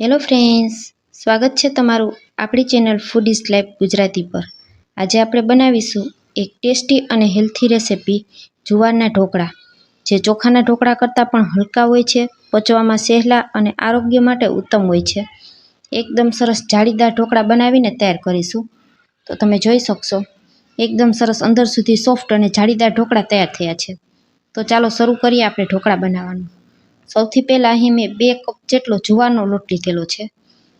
Hello friends, સ્વાગત છે તમારું આપણી channel food is life Gujarati પર. આજે આપણે બનાવીશું એક ટેસ્ટી અને હેલ્થી રેસિપી જુવારના ઢોકળા. જે ચોખાના ઢોકળા કરતાં પણ હલકા હોય છે, પચવામાં સહેલા અને આરોગ્ય માટે ઉત્તમ હોય છે. એકદમ સરસ જાળીદાર ઢોકળા બનાવીને તૈયાર કરીશું. તો તમે જોઈ શકશો, એકદમ સરસ અંદર સુધી સોફ્ટ અને જાળીદાર ઢોકળા તૈયાર થયા છે. તો ચાલો શરૂ કરીએ આપણે ઢોકળા બનાવવાનું. સૌથી પહેલાં અહીં મેં બે કપ જેટલો જુવારનો લોટ લીધેલો છે.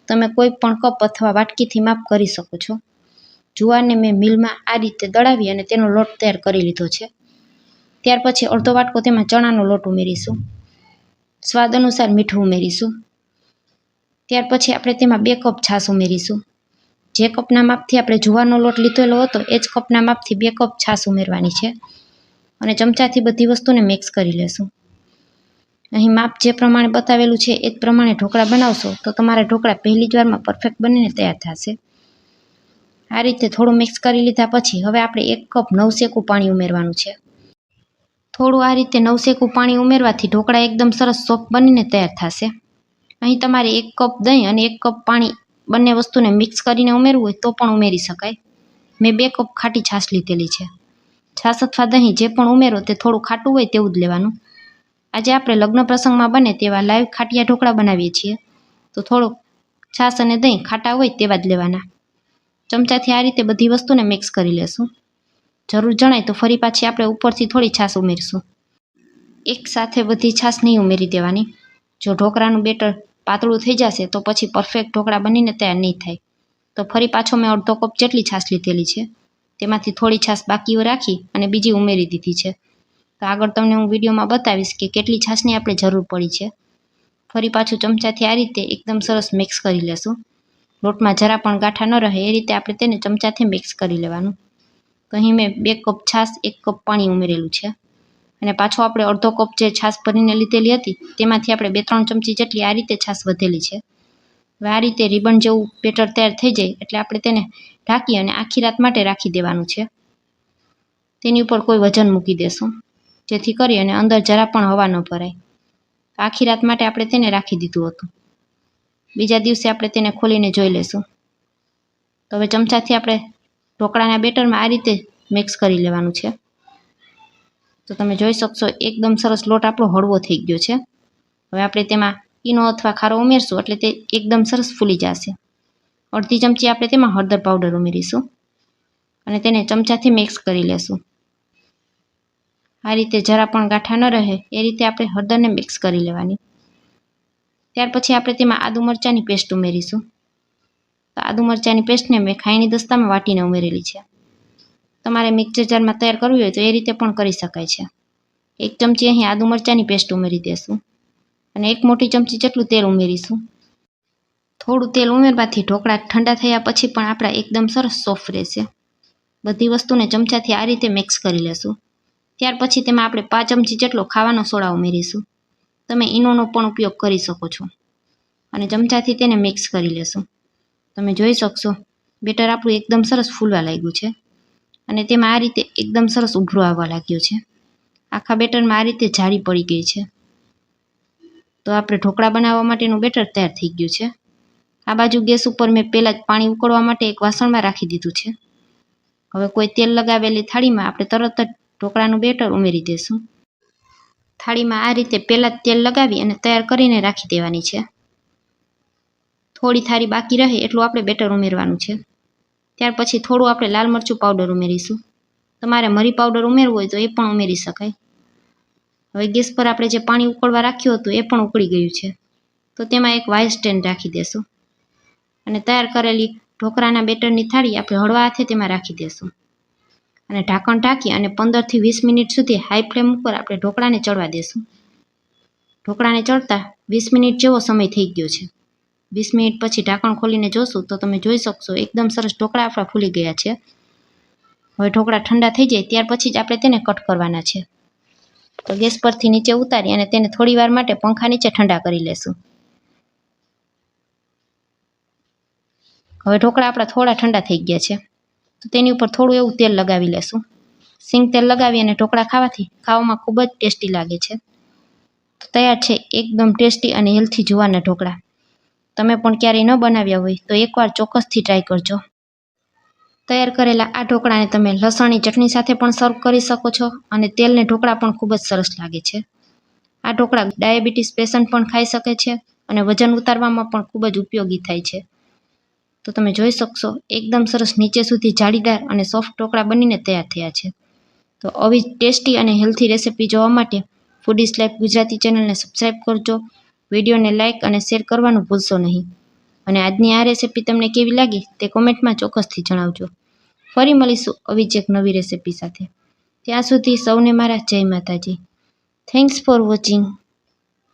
તમે કોઈ પણ કપ અથવા વાટકીથી માપ કરી શકો છો. જુવારને મેં મિલમાં આ રીતે દળાવી અને તેનો લોટ તૈયાર કરી લીધો છે. ત્યાર પછી અડધો વાટકો તેમાં ચણાનો લોટ ઉમેરીશું. સ્વાદ અનુસાર મીઠું ઉમેરીશું. ત્યાર પછી આપણે તેમાં બે કપ છાશ ઉમેરીશું. જે કપના માપથી આપણે જુવારનો લોટ લીધેલો હતો, એ જ કપના માપથી બે કપ છાશ ઉમેરવાની છે. અને ચમચાથી બધી વસ્તુને મિક્સ કરી લેશું. અહીં માપ જે પ્રમાણે બતાવેલું છે, એ જ પ્રમાણે ઢોકળા બનાવશો, તો તમારા ઢોકળા પહેલી જ વારમાં પરફેક્ટ બનીને તૈયાર થશે. આ રીતે થોડું મિક્સ કરી લીધા પછી હવે આપણે એક કપ નવશેકું પાણી ઉમેરવાનું છે. થોડું આ રીતે નવશેકું પાણી ઉમેરવાથી ઢોકળા એકદમ સરસ સોફ્ટ બનીને તૈયાર થશે. અહીં તમારે એક કપ દહીં અને એક કપ પાણી બંને વસ્તુને મિક્સ કરીને ઉમેરવું હોય તો પણ ઉમેરી શકાય. મેં બે કપ ખાટી છાશ લીધેલી છે. છાશ અથવા દહીં જે પણ ઉમેરો તે થોડું ખાટું હોય તેવું જ લેવાનું. આજે આપણે લગ્ન પ્રસંગમાં બને તેવા લાઈવ ખાટિયા ઢોકળા બનાવીએ છીએ. તો થોડુંક છાશ અને દહીં ખાટા હોય તેવા જ લેવાના. ચમચાથી આ રીતે બધી વસ્તુને મિક્સ કરી લેશું. જરૂર જણાય તો ફરી પાછી આપણે ઉપરથી થોડી છાશ ઉમેરીશું. એક સાથે બધી છાશ નહીં ઉમેરી દેવાની. જો ઢોકળાનું બેટર પાતળું થઈ જશે તો પછી પરફેક્ટ ઢોકળા બનીને તૈયાર નહીં થાય. તો ફરી પાછો મેં અડધો કપ જેટલી છાશ લીધેલી છે. તેમાંથી થોડી છાશ બાકીઓ રાખી અને બીજી ઉમેરી દીધી છે. તો આગળ તમને હું વિડીયોમાં બતાવીશ કે કેટલી છાશની આપણે જરૂર પડી છે. ફરી પાછું ચમચાથી આ રીતે એકદમ સરસ મિક્સ કરી લેશું. લોટમાં જરા પણ ગાંઠા ન રહે, એ રીતે આપણે તેને ચમચાથી મિક્સ કરી લેવાનું. તો અહીં મેં બે કપ છાશ, એક કપ પાણી ઉમેરેલું છે. અને પાછો આપણે અડધો કપ જે છાશ ભરીને લીધેલી હતી, તેમાંથી આપણે બે ત્રણ ચમચી જેટલી આ રીતે છાશ વધેલી છે. હવે આ રીતે રિબન જેવું બેટર તૈયાર થઈ જાય, એટલે આપણે તેને ઢાંકી અને આખી રાત માટે રાખી દેવાનું છે. તેની ઉપર કોઈ વજન મૂકી દેશું. જેથી કરી અને અંદર જરા પણ હવા ન ભરાય. આખી રાત માટે આપણે તેને રાખી દીધું હતું. બીજા દિવસે આપણે તેને ખોલીને જોઈ લેશું. તો હવે ચમચાથી આપણે ઢોકળાના બેટરમાં આ રીતે મિક્સ કરી લેવાનું છે. તો તમે જોઈ શકશો, એકદમ સરસ લોટ આપણો હળવો થઈ ગયો છે. હવે આપણે તેમાં ઈનો અથવા ખારો ઉમેરશું એટલે તે એકદમ સરસ ફૂલી જશે. અડધી ચમચી આપણે તેમાં હળદર પાવડર ઉમેરીશું અને તેને ચમચાથી મિક્સ કરી લેશું. આ રીતે જરા પણ ગાંઠા ન રહે, એ રીતે આપણે હળદરને મિક્સ કરી લેવાની. ત્યાર પછી આપણે તેમાં આદુ મરચાંની પેસ્ટ ઉમેરીશું. તો આદુ મરચાંની પેસ્ટને મેં ખાયણી દસ્તામાં વાટીને ઉમેરેલી છે. તમારે મિક્સર જારમાં તૈયાર કરવી હોય તો એ રીતે પણ કરી શકાય છે. એક ચમચી અહીં આદુ મરચાંની પેસ્ટ ઉમેરી દેશું. અને એક મોટી ચમચી જેટલું તેલ ઉમેરીશું. થોડું તેલ ઉમેરવાથી ઢોકળા ઠંડા થયા પછી પણ આપણા એકદમ સરસ સોફ્ટ રહેશે. બધી વસ્તુને ચમચાથી આ રીતે મિક્સ કરી લેશું. ત્યાર પછી તેમાં આપણે પાંચ ચમચી જેટલો ખાવાનો સોડા ઉમેરીશું. તમે ઈનોનો પણ ઉપયોગ કરી શકો છો. અને ચમચાથી તેને મિક્સ કરી લેશું. તમે જોઈ શકશો, બેટર આપણું એકદમ સરસ ફૂલવા લાગ્યું છે. અને તેમાં આ રીતે એકદમ સરસ ઉભરો આવવા લાગ્યો છે. આખા બેટરમાં આ રીતે જાળી પડી ગઈ છે. તો આપણે ઢોકળા બનાવવા માટેનું બેટર તૈયાર થઈ ગયું છે. આ બાજુ ગેસ ઉપર મેં પહેલાં જ પાણી ઉકળવા માટે એક વાસણમાં રાખી દીધું છે. હવે કોઈ તેલ લગાવેલી થાળીમાં આપણે તરત જ ઢોકળાનું બેટર ઉમેરી દઈશું થાળીમાં આ રીતે પહેલાં તેલ લગાવી અને તૈયાર કરીને રાખી દેવાની છે. થોડી થાળી બાકી રહે એટલું આપણે બેટર ઉમેરવાનું છે. ત્યાર પછી થોડું આપણે લાલ મરચું પાવડર ઉમેરીશું. તમારે મરી પાવડર ઉમેરવું હોય તો એ પણ ઉમેરી શકાય. હવે ગેસ પર આપણે જે પાણી ઉકળવા રાખ્યું હતું એ પણ ઉકળી ગયું છે. તો તેમાં એક વાઇસ સ્ટેન્ડ રાખી દેશું. અને તૈયાર કરેલી ઢોકળાના બેટરની થાળી આપણે હળવા હાથે તેમાં રાખી દેશું. અને ઢાંકણ ઢાંકી અને પંદરથી વીસ મિનિટ સુધી હાઈ ફ્લેમ ઉપર આપણે ઢોકળાને ચડવા દેશું. ઢોકળાને ચડતા વીસ મિનિટ જેવો સમય થઈ ગયો છે. વીસ મિનિટ પછી ઢાંકણ ખોલીને જોશું તો તમે જોઈ શકશો એકદમ સરસ ઢોકળા આપણા ફૂલી ગયા છે. હવે ઢોકળા ઠંડા થઈ જાય ત્યાર પછી જ આપણે તેને કટ કરવાના છે. તો ગેસ પરથી નીચે ઉતારી અને તેને થોડી વાર માટે પંખા નીચે ઠંડા કરી લેશું. હવે ઢોકળા આપણા થોડા ઠંડા થઈ ગયા છે. તો તેની ઉપર થોડું એવું તેલ લગાવી લેશું. સિંગ તેલ લગાવી અને ઢોકળા ખાવાથી ખાવામાં ખૂબ જ ટેસ્ટી લાગે છે. તો તૈયાર છે એકદમ ટેસ્ટી અને હેલ્થી જુવાના ઢોકળા. તમે પણ ક્યારેય ન બનાવ્યા હોય તો એકવાર ચોક્કસથી ટ્રાય કરજો. તૈયાર કરેલા આ ઢોકળાને તમે લસણની ચટણી સાથે પણ સર્વ કરી શકો છો અને તેલને ઢોકળા પણ ખૂબ જ સરસ લાગે છે. આ ઢોકળા ડાયાબિટીસ પેશન્ટ પણ ખાઈ શકે છે અને વજન ઉતારવામાં પણ ખૂબ જ ઉપયોગી થાય છે. તો તમે જોઈ શકશો, એકદમ સરસ નીચે સુધી જાળીદાર અને સોફ્ટ ઢોકળા બનીને તૈયાર થયા છે. તો આવી ટેસ્ટી અને હેલ્થી રેસિપી જોવા માટે ફૂડીઝ લાઈફ ગુજરાતી ચેનલને સબસ્ક્રાઈબ કરજો. વિડીયોને લાઇક અને શેર કરવાનું ભૂલશો નહીં. અને આજની આ રેસિપી તમને કેવી લાગી તે કોમેન્ટમાં ચોક્કસથી જણાવજો. ફરી મળીશું આવી જ એક નવી રેસીપી સાથે. ત્યાં સુધી સૌને મારા જય માતાજી. Thanks for watching